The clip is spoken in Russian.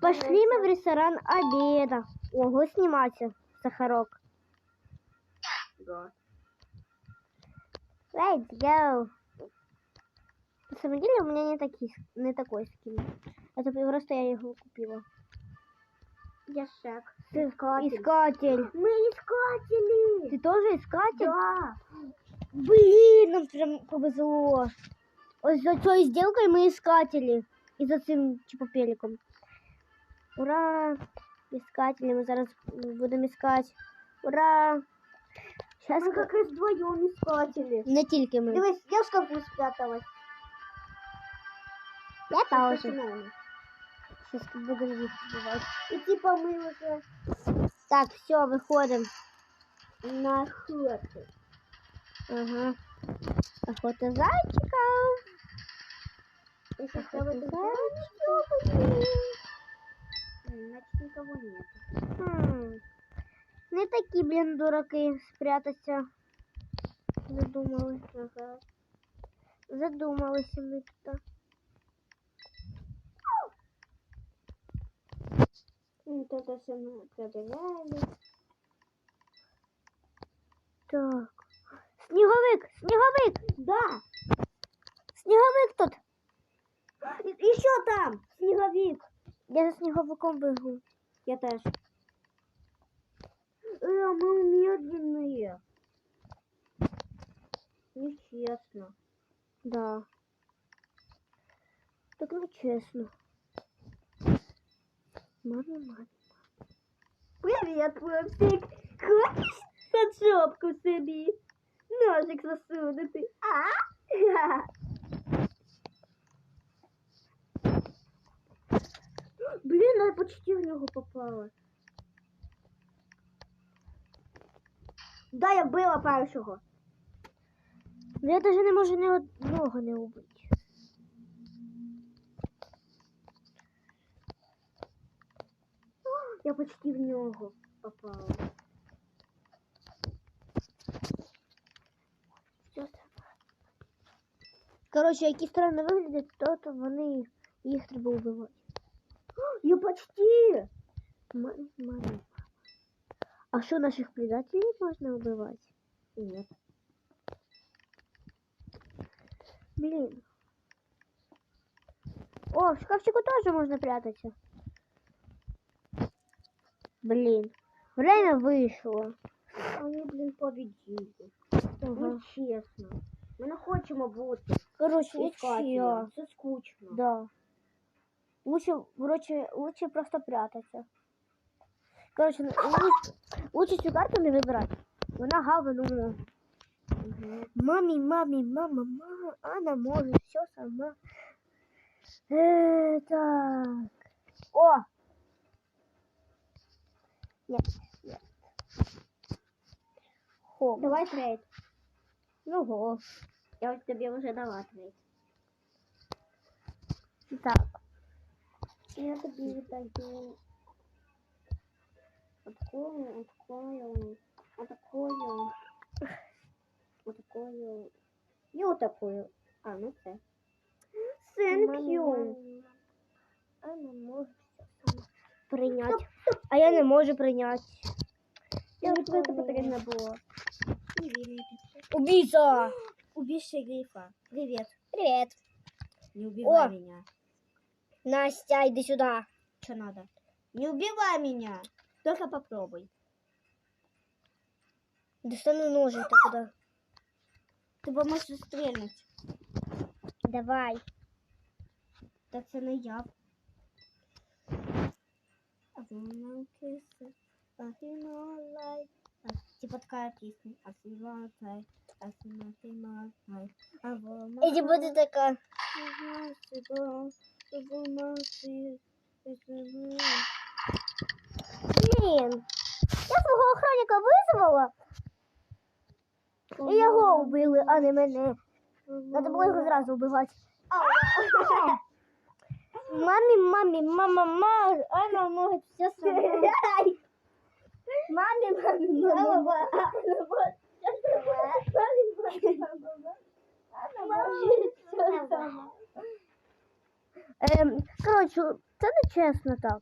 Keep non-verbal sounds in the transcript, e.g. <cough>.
Пошли мы в ресторан обеда. Ого, сниматься, Сахарок. Да. Let's go. На самом деле у меня не, такие, не такой скин. Это просто я его купила. Я шаг. Ты искатель. искатель. Мы искатели. Ты тоже искатель? Да. Блин, нам прям повезло. Ось за цією сделкой мы искатели. И за цим чипопеликом. Ура! Искатели, мы зараз будем искать. Ура! Сейчас Мы как раз вдвоем искатели. не тільки ми. Дивись, я в шкафу спряталась. Я тоже. Починаємо. Сейчас будем їх вбивати. І типа ми вже Так, все, выходим. на хлопці. Ага. Охота зайчиков. І що Охота ставити зайчиков. Значит, никого нет. Хм. Не такі, блін, дураки спрятаться. Задумали. Ага. Задумалися ми тут. Ну, то все мы проверяли. Так. Сніговик! Сніговик! Да! Сніговик тут! Еще там! Снеговик! Я за сніговиком бегу. Я тоже. Э, мы медленные. Нечестно. Да. Так ну чесно. Мама, мама. Привет, Вовсик! Хочеш поджопку собі? Ножик засунути. А? <laughs> Блін, я почти в нього попала. Да, я била першого. Ну я даже не можу ні одного не убити. Я почти в нього попала. Коротше, які странно виглядять, то, то вони їх треба вбивати. Я почти! Мамі, мамі. А що наших предателей можна вбивати? Нет. Блин. О, в шкафчику тоже можно прятаться. Блин. Время вышло. Вони, блін, победили. Ага. Ну, чесно. Ми не хочемо бути. Короче, Искателем. ничего. Це скучно. Да. Лучше, короче, лучше просто прятаться. Короче, лучше, лучше цю карту не вибирати. Вона говно. Мгм. Мамі, мамі, мама, мама, Анна може все сама. Е, так. О! Нет, нет. Хо. Давай трейд. Ну го. Я ось тобі вже дала трейд. Так. Я тобі віддаю. Открою, открою, открою, открою. І отакою. А, ну це. Thank you. Анна може все сама прийняти. А я не можу прийняти. Я Я тебе це помню. потрібно було. Убийца! Убей шерифа. Привет. Привет. Не убивай О! меня. Настя, иди сюда. Что надо? Не убивай меня. Только попробуй. Достану ножик куда. Ти можеш стрельнути. Давай. Та це не я. А вона кисе, а вона лай. Типа така пісня. Блін, я свого охранника визвала. І його вбили, а не мене. Треба було його зразу вбивати. <laughs> Мамі, мамі, мама, <laughs> мама, Анна може все зробити. Мамі, мамі, мама, мама, мама, мама, коротше, це не чесно так.